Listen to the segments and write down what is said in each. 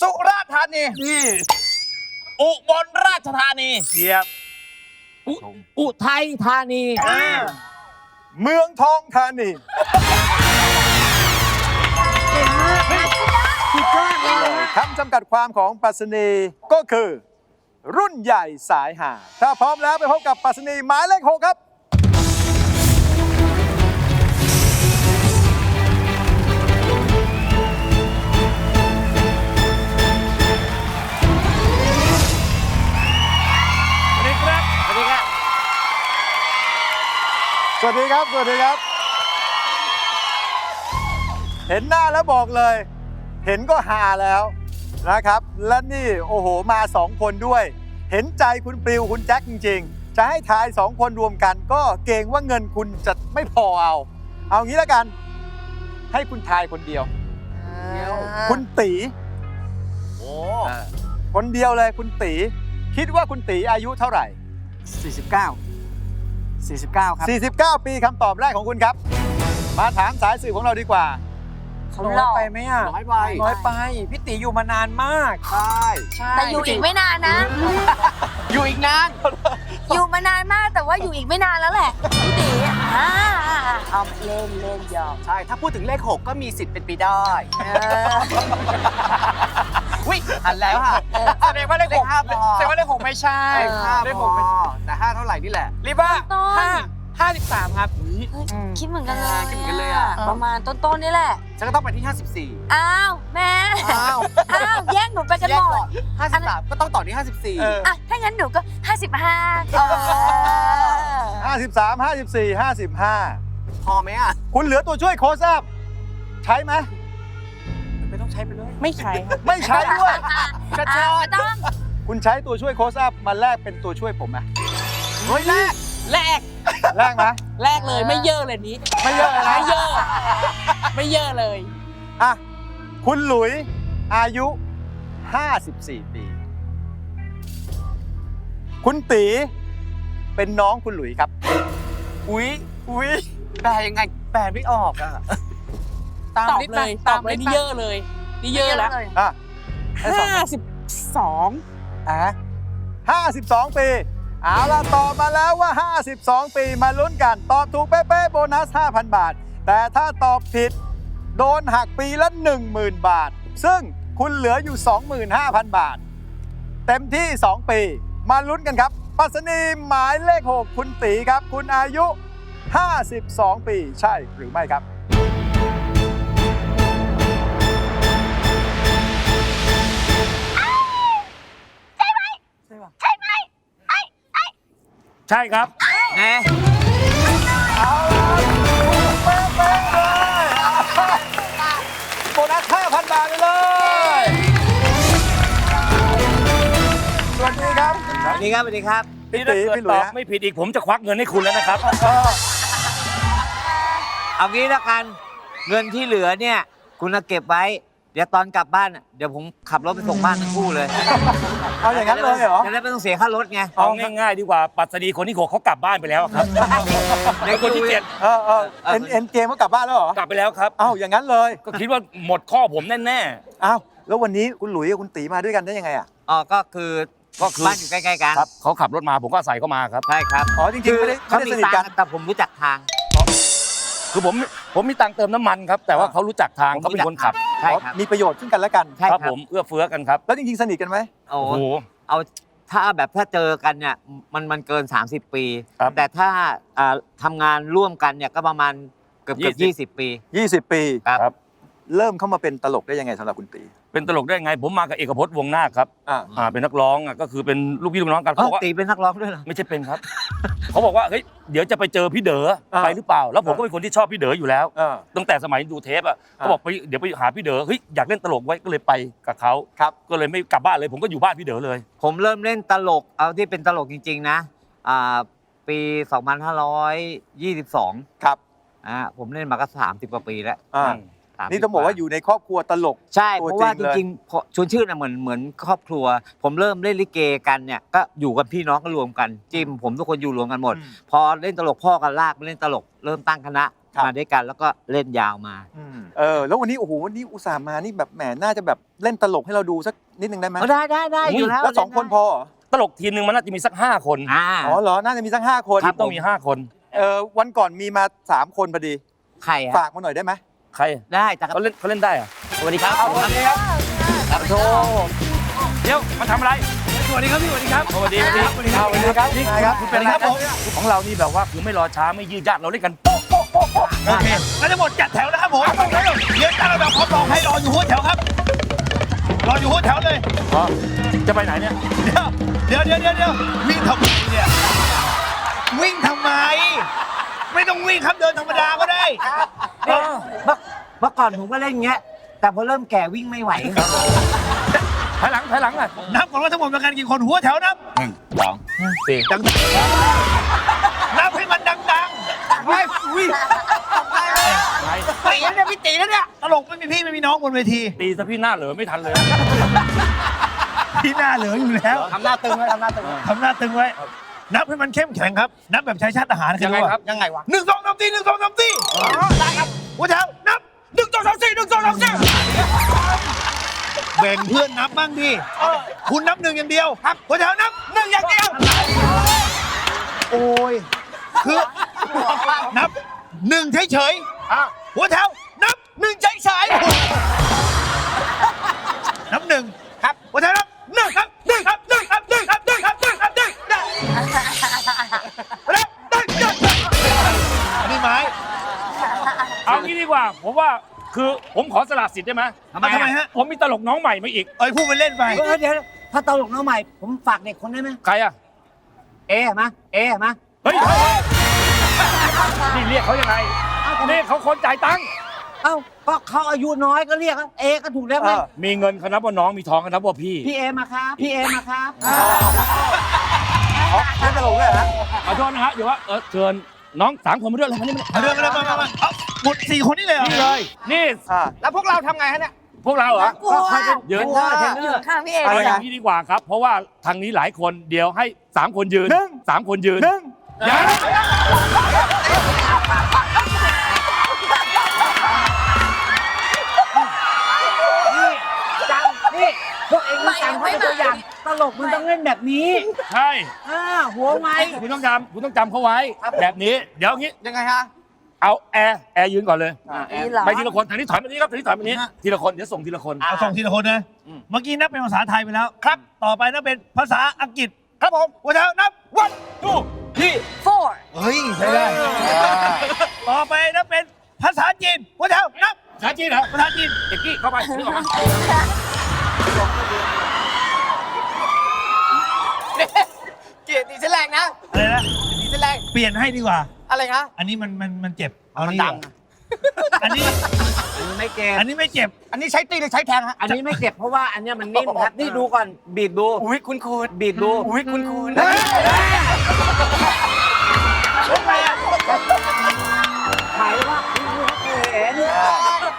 สุราษฎร์ธานี นี่อุบลราชธานี เทียบ อุอุทัยธานีเมืองทองธานีสุดยอดเลยคำจำกัดความของปรัสนีก็คือ รุ่นใหญ่สายหา ถ้าพร้อมแล้วไปพบกับปรัสนีหมายเลขหกครับ วัสดีครับ สวัสดีครับ เห็นหน้าแล้วบอกเลย เห็นก็ฮาแล้วนะครับ และนี่โอ้โหมาสองคนด้วย เห็นใจคุณปลิวคุณแจ็คจริง ๆ จะให้ทายสองคนรวมกัน ก็เกรงว่าเงินคุณจะไม่พอเอา เอางี้แล้วกัน ให้คุณทายคนเดียว คุณตีโอ้คนเดียวเลยคุณตี คิดว่าคุณตีอายุเท่าไหร่ 49 49 ครับ 49 ปีคำตอบแรกของคุณครับ มาถามสายสื่อของเราดีกว่าเขาน้อยไปไหมอะน้อยไป น้อยไปพี่ตีอยู่มานานมาก ใช่ ใช่แต่อยู่อีกไม่นานนะ อยู่อีกนาน อยู่มานานมากแต่ว่าอยู่อีกไม่นานแล้วแหละพี่ตีอ่าเอาเล่นเล่นหยอกใช่ ถ้าพูดถึงเลข 6 ก็มีสิทธิ์เป็นไปได้เออวิหันแล้วค่ะแสดงว่าเลขหกห้าพอ แสดงว่าเลขหกไม่ใช่เลขห้าเลขพหอกไม่แต่ห้าเท่าไหร่นี่แหละ รีบว่าต้น ห้าห้าสิบสามครับเฮ้ยคิดเหมือนกันเลยคิดเหมือนกันเลยอะ ประมาณต้นๆนี่แหละ ฉันก็ต้องไปที่ 54อ้าวแม่ อ้าวอ้าวแย่งหนูไปกันแยหกมก่อด น53 ก็ต้องต่อที่ เอออะ ถ้างั้นหนูก็ 55เออ53 54 55 54พอไหมอะ คุณเหลือตัวช่วยโค้ชอัพใช้ไหม ไม่ต้องใช้ไปเลย ไม่ใช่ครับไม่ใช้ด้วยอะไม่ต้องคุณใช้ตัวช่วยโค้ชอัพมาแลกเป็นตัวช่วยผมไหมเฮ้ยแรกแรกแลกไหม แรกเลยไม่เยอะเลยนี้ไม่เยอะเลยนะ ไม่เยอะไม่เยอะเลย อะ คุณหลุยอายุ 54 ปี คุณตีเป็นน้องคุณหลุยครับ อุ๊ยอุ๊ยแปลยังไงแปลไม่ออกอะ ตอบเลยตอบเลยนี่เยอะเลยนี่เยอะแล้วอะให้สองห้าสิบสองอะ52ปี เอาล่ะตอบมาแล้วว่า 52 ปีมาลุ้นกัน ตอบถูกเป๊ะๆโบนัส 5,000 บาท แต่ถ้าตอบผิด โดนหักปีละ 10,000 บาท ซึ่งคุณเหลืออยู่ 25,000 บาท เต็มที่ 2 ปี มาลุ้นกันครับปรัสนีหมายเลข 6 คุณตีครับ คุณอายุ 52 ปี ใช่หรือไม่ครับ ใช่ครับ ไงเอาล่ะถูกเป๊ะๆเลยโบนัส5,000 บาทไปเลย สวัสดีครับ สวัสดีครับสวัสดีครับ พี่นี่ตีถ้าเกิดพี่หลุตยอบฮะ ไม่ผิดอีกผมจะควักเงินให้คุณแล้วนะครับ เออเอางี้ละกัน เงินที่เหลือเนี่ย คุณเอาเก็บไว้ เดี๋ยวตอนกลับบ้านน่ะเดี๋ยวผมขับรถไปส่งบ้านทั้งคู่เลย เอาอย่างนั้นเลยเหรอ จะได้ไม่ต้องเสียค่ารถไงเอาง่ายๆดีกว่าปัสนีคนที่หกเขากลับบ้านไปแล้วครับในคนที่เจ็ดเออเออเอ็นเอ็นเกมเขากลับบ้านแล้วเหรอ กลับไปแล้วครับ เอ้าอย่างนั้นเลย ก็คิดว่าหมดข้อผมแน่เอ้าแล้ววันนี้คุณหลุยกับคุณตีมาด้วยกันได้ยังไงอะอ๋อก็คือก็คือบ้านอยู่ใกล้ๆกันๆครับเขาขับรถมาผมก็ใส่เข้ามาครับใช่ครับอ๋อจริงๆไม่ได้เขาไม่ได้มีสนิทตังกันค์แต่ผมรู้จักทาง คือผมผมมีตังค์เติมน้ำมันครับ แต่ว่าเขารู้จักทางผมเขาเป็นคนขับใช่ครับมีประโยชน์ซึ่งกันและกันใช่ครับครัผบมเอื้อเฟื้อกันครับแล้วจริงๆสนิทกันไหม โอ้โอ้โห เอาถ้าแบบถ้าเจอกันเนี่ยมันมันเกิน 30 ปี ครับ แต่ถ้าอ่าทำงานร่วมกันเนี่ยก็ประมาณเกือบเกือบยี่ยี่สิสิบบปี 20 ปีครับครับ เริ่มเข้ามาเป็นตลกได้ยังไงสำหรับคุณตี เป็นตลกได้ไง ผมมากับเอกพจน์วงนาคครับอ่า อ่าเป็นนักร้องอะก็คือเป็นลูกพี่ลูกน้องกันอ๋เขาอบอกว่า ตีเป็นนักร้องด้วยเหรอ ไม่ใช่เป็นครับ เขาบอกว่าเฮ้ยเดี๋ยวจะไปเจอพี่เด๋ออ่าไปหรือเปล่า แล้วผมอ่าก็เป็นคนที่ชอบพี่เด๋ออยู่แล้วเออตั้งแต่สมัยดูเทปอะอ่า เขาบอกไปเดี๋ยวไปหาพี่เด๋อเฮ้ยอยากเล่นตลกไว้ก็เลยไปกับเขาครับ ก็เลยไม่กลับบ้านเลย ผมก็อยู่บ้านพี่เด๋อเลย ผมเริ่มเล่นตลก เอาที่เป็นตลกจริง ๆ นะ อ่า ปี 2522 ครับ อ่า ผมเล่นมาก็30 กว่าปีแล้ว อ่า 30นี่ต้องบอกว่าอยู่ในครอบครัวตลก ใช่ตัวเพราะว่าจจริงเลย ริงๆพอชวนชื่อน่ะเหมือนเหมือนครอบครัว ผมเริ่มเล่นลิเกกันเนี่ยก็อยู่กันพี่น้องก็รวมกันจิมผมทุกคนอยู่รวมกันหมด อืมพอเล่นตลกพ่อกันลากมาเล่นตลก เริ่มตั้งคณะครับ มาด้วยกันแล้วก็เล่นยาวมา เออแล้ววันนี้โอ้โหวันนี้อุตส่าห์มานี่แบบแหมน่าจะแบบเล่นตลกให้เราดูสักนิดนึงได้ไหมได้ได้ได้อยู่แล้วแล้วสองคนพอเหรอตลกทีมหนึ่งมันน่าจะมีสักห้าคนอ่า อ๋อเหรอน่าจะมีสักห้าคนทีมต้องมีห้าคน เออวันก่อนมีมาสามคนพอดี ใครอะฝากมาหน่อยได้ไหม ใครได้แต่เขาเล่นเขาเล่นได้เหรอะสวัสดีครับครับโชว์เดี๋ยวมาทำอะไรสวัสดีครับพี่สวัสดีครับสวัสดีสวัสดีสวัสดีครับสวัสดีครับนายครับคุณเป็นอะไรครับของเรานี่แบบว่าคือไม่รอช้าไม่ยืดยาดเราเล่นกันโป๊ะโป๊ะโป๊ะโป๊ะโอเคงั้นทั้งหมดจัดแถวนะครับผมเดี๋ยวตั้งระดับความรองให้รออยู่หัวแถวครับรออยู่หัวแถวเลยอ๋อจะไปไหนเนี่ยเดี๋ยวเดี๋ยวเดี๋ยวเดี๋ยววิ่งทำไมเนี่ยวิ่งทำไม ไม่ต้องวิ่งครับเดินธรรมดาก็ได้เนี่ยเมื่อ เมื่อก่อนผมก็เล่นอย่างเงี้ย แต่พอเริ่มแก่วิ่งไม่ไหว ถอยหลังถอยหลังอะนับก่อนว่าทั้งหมดเป็นการกี่คนหัวแถวนับสองสี่ดังนับให้มันดังๆไม่วิ่งไปตีแล้วเนี่ยพี่ตีแล้วเนี่ยตลกไม่มีพี่ไม่มีน้องบนเวทีตีซะพี่หน้าเหลือไม่ทันเลย พี่หน้าเหลืออยู่แล้วทำหน้าตึงไว้ทำหน้าตึงไว้ทำหน้าตึงไว้ นับให้มันเข้มแข็งครับ นับแบบใช้ชาติทหารยังไงครับยังไงวะหนึ่งสองสามสี่หนึ่งสองสามสี่ได้ครับหัวแถวนับหนึ่ งสองสามสี่หนึ่งสองสามสี่แบ่งเพื่อนนับบ้างดิคุณนับหนึ่งอย่างเดียวครับหัวแถวนับหนึ่งอย่างเดียว โอ้ยคือนับหนึ่งเฉยๆหัวแถวนับหนึ่งเฉยๆนับหนึ่งครับหัวแถวนับหนึ่งครับหนึ่งครับหนึ่งครับหนึ่งครับหนึ่งครับหนึ่งครับหนึ่งหนึ่งแล้วหนึ่งหนึ่งหนึ่งอันนี้ไม้เอางี้ดีกว่าผมว่า คือผมขอสละสิทธิ์ได้ไหมทำไมอะทำไมฮะผมมีตลกน้องใหม่มาอีก เอ้ยพูดไปเล่นไป เออเดี๋ยวถ้าตลกน้องใหม่ ผมฝากเด็กคนได้ไหมใครอะ เอ๊ะมาเอ๊ะมาเฮ้ยเฮ้ย นี่เรียกเขายังไงนี่เขาคนจ่ายตังค์ เอ้าก็เขาอายุน้อยก็เรียกเอ๊ะก็ถูกแล้วไหมเออ มีเงินเขานับว่าน้อง มีทองเขานับว่าพี่พี่เอมาครับพี่เอมาครับเล่นตลกด้วยเหรอฮะขอโทษนะฮะเดี๋ยวว่าเออเชิญน้องสามคนมาด้วยเลยมานี่มาเอาเรื่องอะไรมามามาเอา หมดสี่คนนี่เลยเหรอนี่เลยนี่อ่าแล้วพวกเราทำไงฮะเนี่ย พวกเราเหรอ กลัวก็ใครเป็นยืนเทรนเนอร์เทรนเนอร์ข้างพี่เออะเอาไรอย่านะงนี้ดีกว่าครับ เพราะว่าทางนี้หลายคนเดี๋ยวให้สามคนยืนหนึ่ง สามคนยืนหนึ่งอย่านี่จำนี่พวกเองต้องจำไว้เป็นตัวอย่างตลกมันต้องเล่นแบบนี้ใช่อ่าหัวไม้ คุณต้องจำคุณต้องจำเขาไว้ แบบนี้ เดี๋ยวงี้ยังไงฮะ เอาแอร์แอร์ยืนก่อนเลยนี่เหรอไปทีละคนทางนี้ถอยมานี้ครับทางนี้ถอยมานี้ทีละคนเดี๋ยวส่งทีละคน เอาส่งทีละคนนะ อืม เมื่อกี้นับเป็นภาษาไทยไปแล้วครับ ต่อไปนับเป็นภาษาอังกฤษ ครับผมหัวแถวนับวันทูที่ four เฮ้ยใช่ได้ต่อไปนับเป็นภาษาจีนหัวแถวนับชาจีนเหรอภาษาจีนเด็กกี้เข้าไปนึกออกไหมเกียรติเส้นแรงนะอะไรนะ ตีเส้นแรงเปลี่ยนให้ดีกว่า อะไรคะอันนี้มันมันมันเจ็บเอามันนี่ดังดีกว่าอันนี้ อันนี้ไม่เก็บอันนี้ไม่เจ็บ อันนี้ใช้ตีหรือใช้แทงฮะอันนี้ไม่เก็บเพราะว่าอันเนี้ยมันนิ่มครับนี่ดูก่อนบีบดูอุ้ยคุณคุณบีบดูอุ้ยคุณคุณหมายว่าคุณเคยเห็น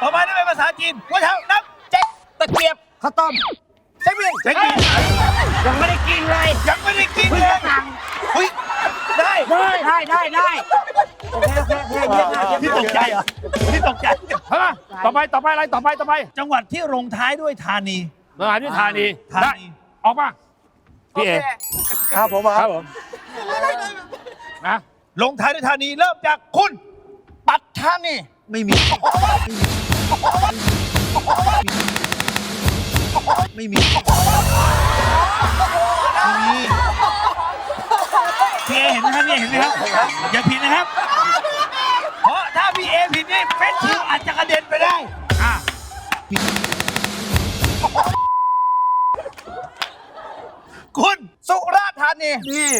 ต่อไปนับเป็นภาษาจีนหัวแถวนับเจ็ดตะเกียบข้าวต้มใช้เวียนเจ็ดจีนยังไม่ได้กินเลยยังไม่ได้กินเพิ่งเลจะยสั่งอุ้ย ได้ได้ได้ได้ได้โอเคโอเคโอเคเยี่ยมมากเยี่ยมพี่มากตกใจเหรอพี่ตกใจ ฮะต่อไปต่อไปอะไรต่อไปต่อไปจังหวัดที่ลงท้ายด้วยธานี มหาวิทยานีธาได้นี ออกมาพี่เอครับผมคครัรับบผมนะลงท้ายด้วยธานีเริ่มจากคุณ ปัดท่านี่ไม่มี ไม่มี ไม่มี พี่เอเห็นไหมครับพี่เอเห็นไหมครับอย่าผิดนะครับ เพราะถ้าพี่เอผิดนี่เฟสชิวอาจจะกระเด็นไปได้อะคุณสุราษฎร์ธานีนี่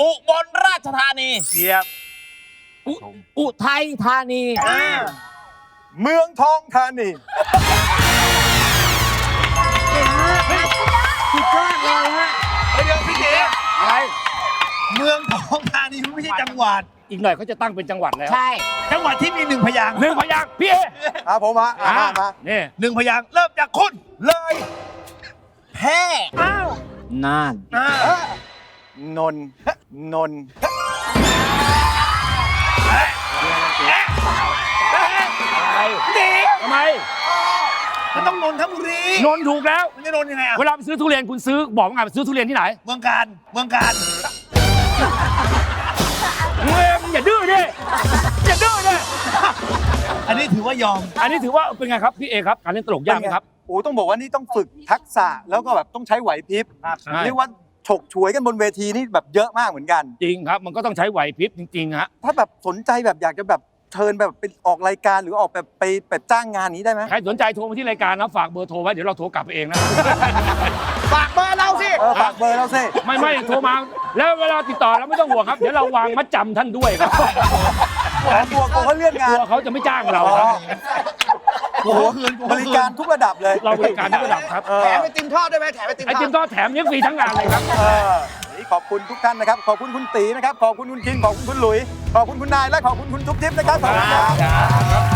อุบลราชธานีเทียบอุทัยธานีเมืองทองธานี ช่จังหวัด อีกหน่อยเขาจะตั้งเป็นจังหวัดแล้ว ใช่ จังหวัดที่มีหนึ่งพยางค์หนึ่งพยางค์พี่เอครับผมมาอะมามานี่หนึ่งพยางค์เริ่มจากคุณเลยแพร่น่านอ่า นนท์นนท์เอ๊ะตีทำไม มันต้องนนทบุรีนนท์ถูกแล้ว มันจะนนยังไงอะเวลาไปซื้อทุเรียนคุณซื้อบอกว่าไงไปซื้อทุเรียนที่ไหน เมืองการ เมืองการ เฮ้ยอย่าดื้อดิอย่าดื้อดิอันนี้ถือว่ายอม อันนี้ถือว่าเป็นไงครับพี่เอครับการเล่นตลกยากไหมครับ โอ้ต้องบอกว่านี่ต้องฝึกทักษะแล้วก็แบบต้องใช้ไหวพริบใช่เรียกว่าฉกฉวยกันบนเวทีนี่แบบเยอะมากเหมือนกัน จริงครับ มันก็ต้องใช้ไหวพริบจริงๆฮะถ้าแบบสนใจแบบอยากจะแบบเชิญแบบไปออกรายการหรือออกแบบไปแบบจ้างงานนี้ได้ไหมใครสนใจโทรมาที่รายการนะฝากเบอร์โทรไว้เดี๋ยวเราโทรกลับไปเองนะฝากเบอร์เราสิเออฝากเบอร์เราสิไม่ไม่โทรมา แล้วเวลาติดต่อเราไม่ต้องห่วงครับเดี๋ยวเราวางมัดจำท่านด้วยครับกลัวกลัวเขาเลื่อนกงาลันวเขาจะไม่จ้างเราอ๋อครับ โอ้โหบริการทุกระดับเลยเราบริการทุกระดับครับ เออแถมไอติมทอดได้ไหมแถมไอติมไอทอติดมก็แถมเลี้ยงฟรีทั้งงานเลยครับ เออนี่ขอบคุณทุกท่านนะครับ ขอบคุณคุณตีนะครับ ขอบคุณคุณคิง ขอบคุณคุณหลุย ขอบคุณคุณนาย และขอบคุณคุณทุกทิพย์นะครับขอบคุณครับซัสซัส E